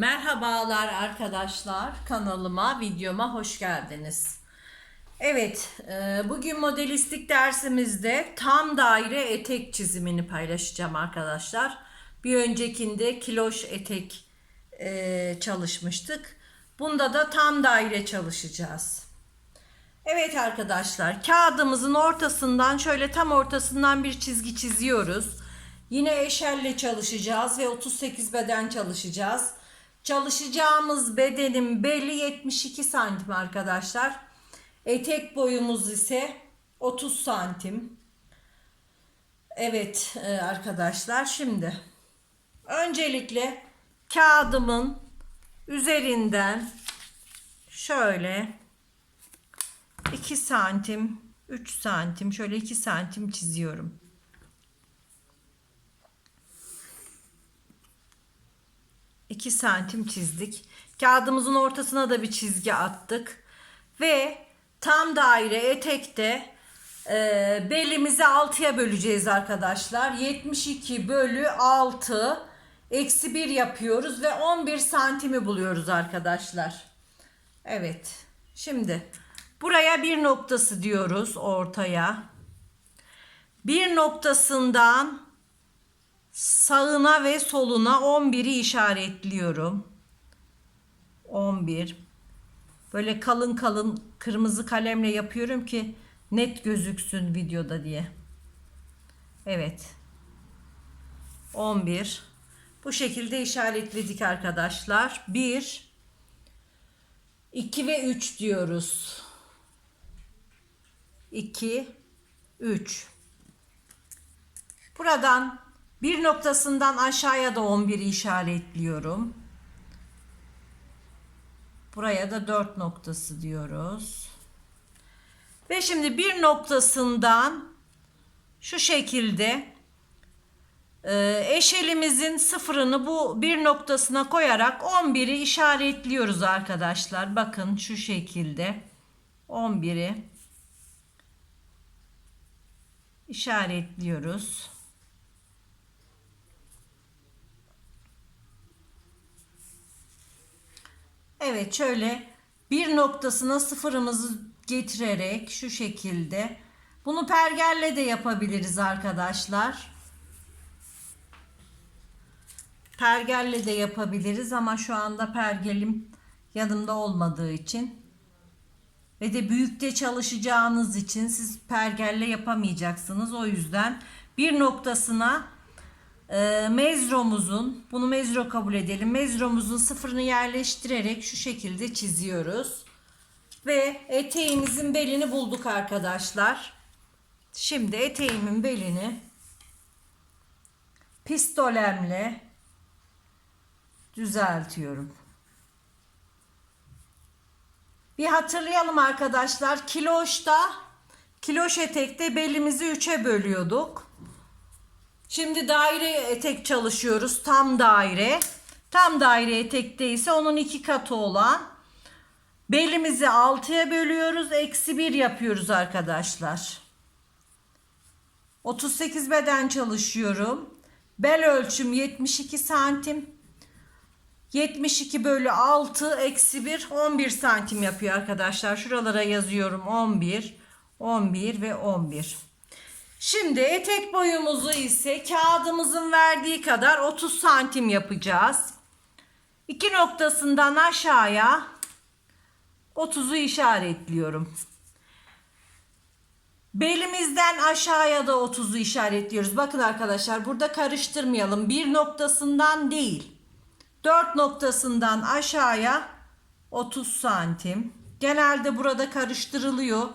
Merhabalar arkadaşlar kanalıma videoma hoş geldiniz. Evet e, bugün modelistik dersimizde tam daire etek çizimini paylaşacağım arkadaşlar. Bir öncekinde kiloş etek e, çalışmıştık. Bunda da tam daire çalışacağız. Evet arkadaşlar kağıdımızın ortasından şöyle tam ortasından bir çizgi çiziyoruz. Yine eşelle çalışacağız ve 38 beden çalışacağız. Çalışacağımız bedenin beli 72 santim arkadaşlar. Etek boyumuz ise 30 santim. Evet e, arkadaşlar şimdi öncelikle kağıdımın üzerinden şöyle 2 santim 3 santim şöyle 2 santim çiziyorum. İki santim çizdik. Kağıdımızın ortasına da bir çizgi attık. Ve tam daire etekte e, belimizi 6'ya böleceğiz arkadaşlar. 72 bölü 6 eksi 1 yapıyoruz ve 11 santimi buluyoruz arkadaşlar. Evet. Şimdi buraya bir noktası diyoruz ortaya. Bir noktasından sağına ve soluna 11'i işaretliyorum. 11. Böyle kalın kalın kırmızı kalemle yapıyorum ki net gözüksün videoda diye. Evet. 11. Bu şekilde işaretledik arkadaşlar. 1 2 ve 3 diyoruz. 2 3 Buradan bir noktasından aşağıya da 11'i işaretliyorum. Buraya da 4 noktası diyoruz. Ve şimdi bir noktasından şu şekilde e, eşelimizin sıfırını bu bir noktasına koyarak 11'i işaretliyoruz arkadaşlar. Bakın şu şekilde 11'i işaretliyoruz. Evet şöyle bir noktasına sıfırımızı getirerek şu şekilde bunu pergelle de yapabiliriz arkadaşlar. Pergelle de yapabiliriz ama şu anda pergelim yanımda olmadığı için ve de büyükte çalışacağınız için siz pergelle yapamayacaksınız. O yüzden bir noktasına e, mezromuzun bunu mezro kabul edelim. Mezromuzun sıfırını yerleştirerek şu şekilde çiziyoruz. Ve eteğimizin belini bulduk arkadaşlar. Şimdi eteğimin belini pistolemle düzeltiyorum. Bir hatırlayalım arkadaşlar. Kiloşta kiloş etekte belimizi 3'e bölüyorduk. Şimdi daire etek çalışıyoruz. Tam daire. Tam daire etekte ise onun iki katı olan belimizi 6'ya bölüyoruz. Eksi 1 yapıyoruz arkadaşlar. 38 beden çalışıyorum. Bel ölçüm 72 santim. 72 bölü 6 eksi 1 11 santim yapıyor arkadaşlar. Şuralara yazıyorum 11, 11 ve 11. Şimdi etek boyumuzu ise kağıdımızın verdiği kadar 30 santim yapacağız. İki noktasından aşağıya 30'u işaretliyorum. Belimizden aşağıya da 30'u işaretliyoruz. Bakın arkadaşlar burada karıştırmayalım. Bir noktasından değil. 4 noktasından aşağıya 30 santim. Genelde burada karıştırılıyor.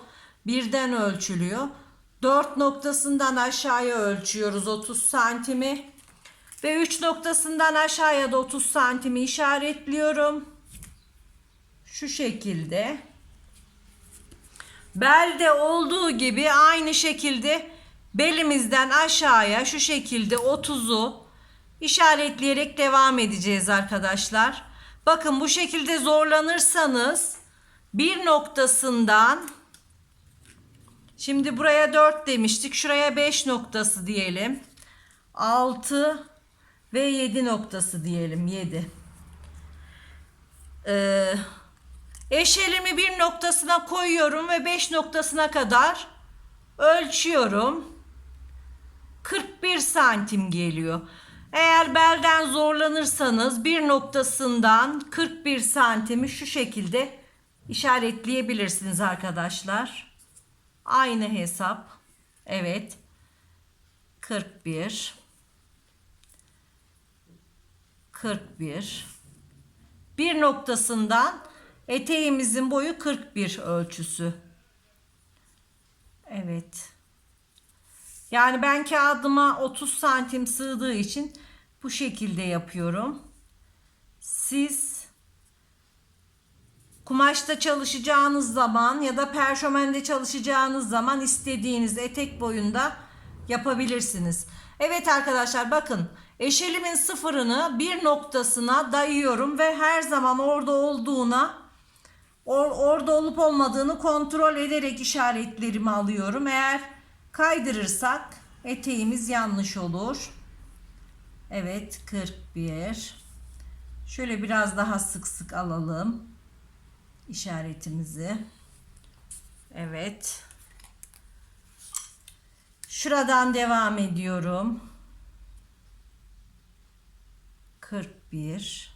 Birden ölçülüyor. 4 noktasından aşağıya ölçüyoruz 30 santimi. Ve 3 noktasından aşağıya da 30 santimi işaretliyorum. Şu şekilde. Belde olduğu gibi aynı şekilde belimizden aşağıya şu şekilde 30'u işaretleyerek devam edeceğiz arkadaşlar. Bakın bu şekilde zorlanırsanız bir noktasından Şimdi buraya 4 demiştik. Şuraya 5 noktası diyelim. 6 ve 7 noktası diyelim. 7. Ee, eşelimi bir noktasına koyuyorum ve 5 noktasına kadar ölçüyorum. 41 santim geliyor. Eğer belden zorlanırsanız bir noktasından 41 santimi şu şekilde işaretleyebilirsiniz arkadaşlar. Aynı hesap. Evet. 41 41 bir noktasından eteğimizin boyu 41 ölçüsü. Evet. Yani ben kağıdıma 30 santim sığdığı için bu şekilde yapıyorum. Siz kumaşta çalışacağınız zaman ya da perşomende çalışacağınız zaman istediğiniz etek boyunda yapabilirsiniz. Evet arkadaşlar bakın eşelimin sıfırını bir noktasına dayıyorum ve her zaman orada olduğuna or- orada olup olmadığını kontrol ederek işaretlerimi alıyorum. Eğer kaydırırsak eteğimiz yanlış olur. Evet 41. Şöyle biraz daha sık sık alalım işaretimizi. Evet. Şuradan devam ediyorum. 41.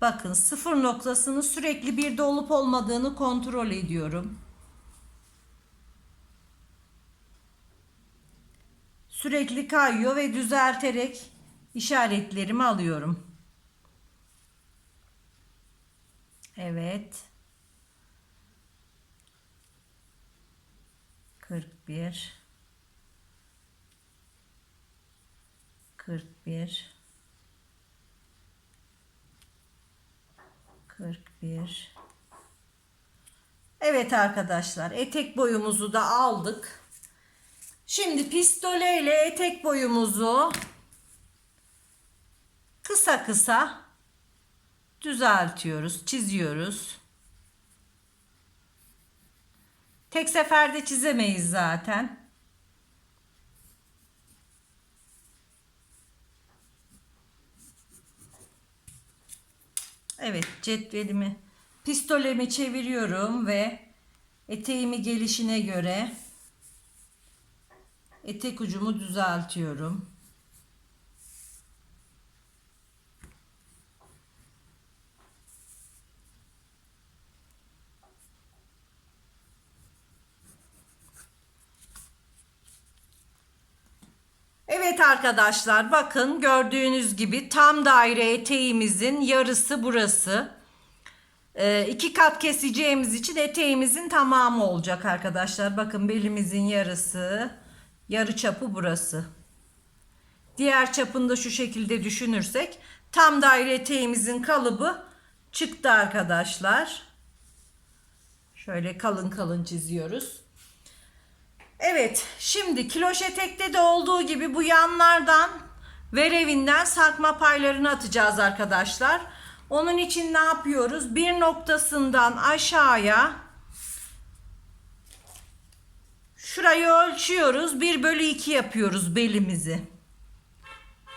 Bakın sıfır noktasını sürekli bir de olup olmadığını kontrol ediyorum. Sürekli kayıyor ve düzelterek işaretlerimi alıyorum. Evet. 41 41 41 Evet arkadaşlar etek boyumuzu da aldık. Şimdi pistole ile etek boyumuzu kısa kısa düzeltiyoruz, çiziyoruz. Tek seferde çizemeyiz zaten. Evet, cetvelimi, pistolemi çeviriyorum ve eteğimi gelişine göre etek ucumu düzeltiyorum. Evet arkadaşlar bakın gördüğünüz gibi tam daire eteğimizin yarısı burası. Ee, iki kat keseceğimiz için eteğimizin tamamı olacak arkadaşlar. Bakın belimizin yarısı, yarı çapı burası. Diğer çapını da şu şekilde düşünürsek tam daire eteğimizin kalıbı çıktı arkadaşlar. Şöyle kalın kalın çiziyoruz. Evet, şimdi kiloş etekte de olduğu gibi bu yanlardan verevinden sarkma paylarını atacağız arkadaşlar. Onun için ne yapıyoruz? Bir noktasından aşağıya şurayı ölçüyoruz. 1 bölü 2 yapıyoruz belimizi.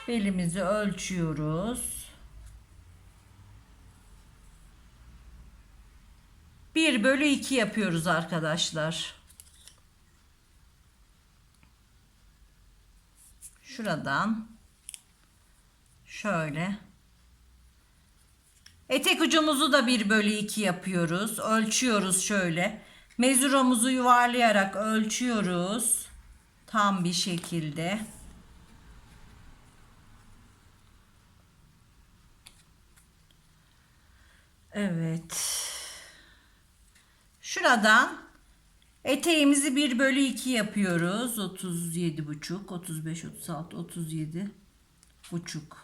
Belimizi ölçüyoruz. 1 bölü 2 yapıyoruz arkadaşlar. Şuradan şöyle. Etek ucumuzu da 1 bölü 2 yapıyoruz. Ölçüyoruz şöyle. Mezuromuzu yuvarlayarak ölçüyoruz. Tam bir şekilde. Evet. Şuradan Eteğimizi 1 bölü 2 yapıyoruz. 37 buçuk, 35, 36, 37 buçuk.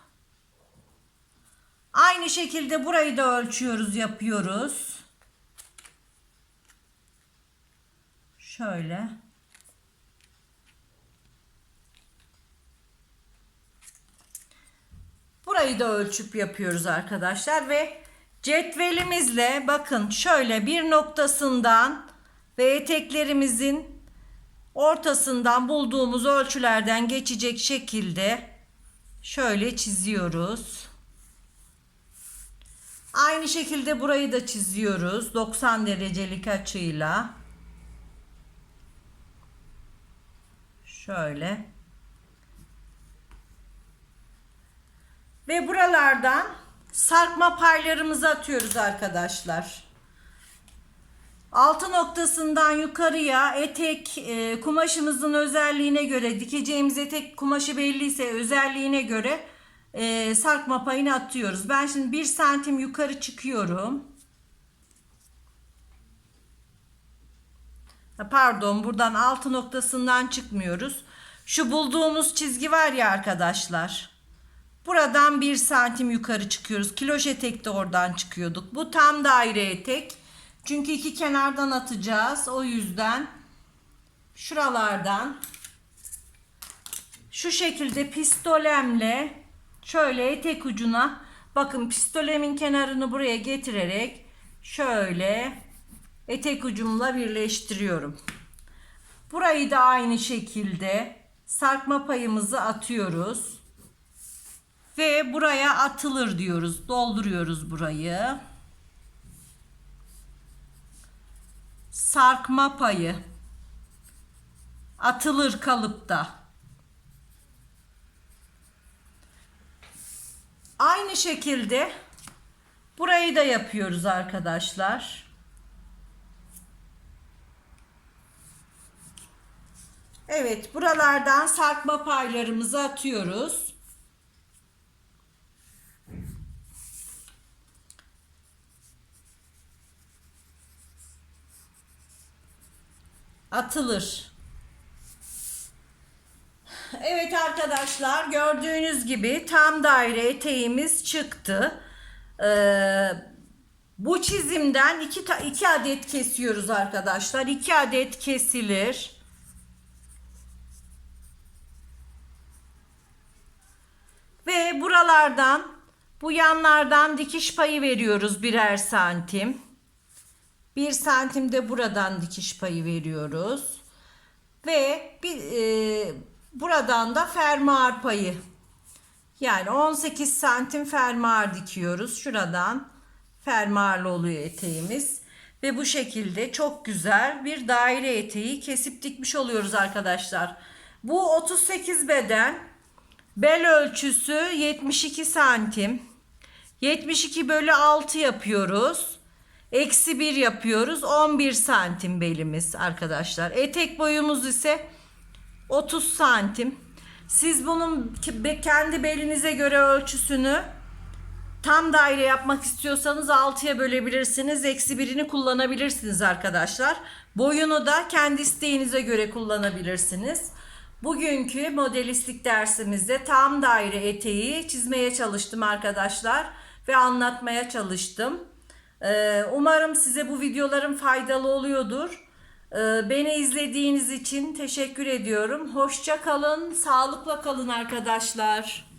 Aynı şekilde burayı da ölçüyoruz, yapıyoruz. Şöyle. Burayı da ölçüp yapıyoruz arkadaşlar ve cetvelimizle bakın şöyle bir noktasından ve eteklerimizin ortasından bulduğumuz ölçülerden geçecek şekilde şöyle çiziyoruz. Aynı şekilde burayı da çiziyoruz 90 derecelik açıyla. Şöyle. Ve buralardan sarkma paylarımızı atıyoruz arkadaşlar. Altı noktasından yukarıya etek e, kumaşımızın özelliğine göre dikeceğimiz etek kumaşı belliyse özelliğine göre e, sarkma payını atıyoruz. Ben şimdi bir santim yukarı çıkıyorum. Pardon buradan altı noktasından çıkmıyoruz. Şu bulduğumuz çizgi var ya arkadaşlar. Buradan bir santim yukarı çıkıyoruz. Kiloş etek de oradan çıkıyorduk. Bu tam daire etek. Çünkü iki kenardan atacağız. O yüzden şuralardan şu şekilde pistolemle şöyle etek ucuna bakın pistolemin kenarını buraya getirerek şöyle etek ucumla birleştiriyorum. Burayı da aynı şekilde sarkma payımızı atıyoruz. Ve buraya atılır diyoruz. Dolduruyoruz burayı. Sarkma payı. Atılır kalıpta. Aynı şekilde burayı da yapıyoruz arkadaşlar. Evet, buralardan sarkma paylarımızı atıyoruz. Atılır. Evet arkadaşlar gördüğünüz gibi tam daire eteğimiz çıktı. Ee, bu çizimden iki, iki adet kesiyoruz arkadaşlar. İki adet kesilir. Ve buralardan bu yanlardan dikiş payı veriyoruz birer santim. 1 santim de buradan dikiş payı veriyoruz. Ve bir, e, buradan da fermuar payı. Yani 18 santim fermuar dikiyoruz. Şuradan fermuarlı oluyor eteğimiz. Ve bu şekilde çok güzel bir daire eteği kesip dikmiş oluyoruz arkadaşlar. Bu 38 beden. Bel ölçüsü 72 santim. 72 bölü 6 yapıyoruz. Eksi 1 yapıyoruz. 11 santim belimiz arkadaşlar. Etek boyumuz ise 30 santim. Siz bunun kendi belinize göre ölçüsünü tam daire yapmak istiyorsanız 6'ya bölebilirsiniz. Eksi birini kullanabilirsiniz arkadaşlar. Boyunu da kendi isteğinize göre kullanabilirsiniz. Bugünkü modelistlik dersimizde tam daire eteği çizmeye çalıştım arkadaşlar ve anlatmaya çalıştım. Ee, Umarım size bu videolarım faydalı oluyordur. Ee, Beni izlediğiniz için teşekkür ediyorum. Hoşça kalın, sağlıkla kalın arkadaşlar.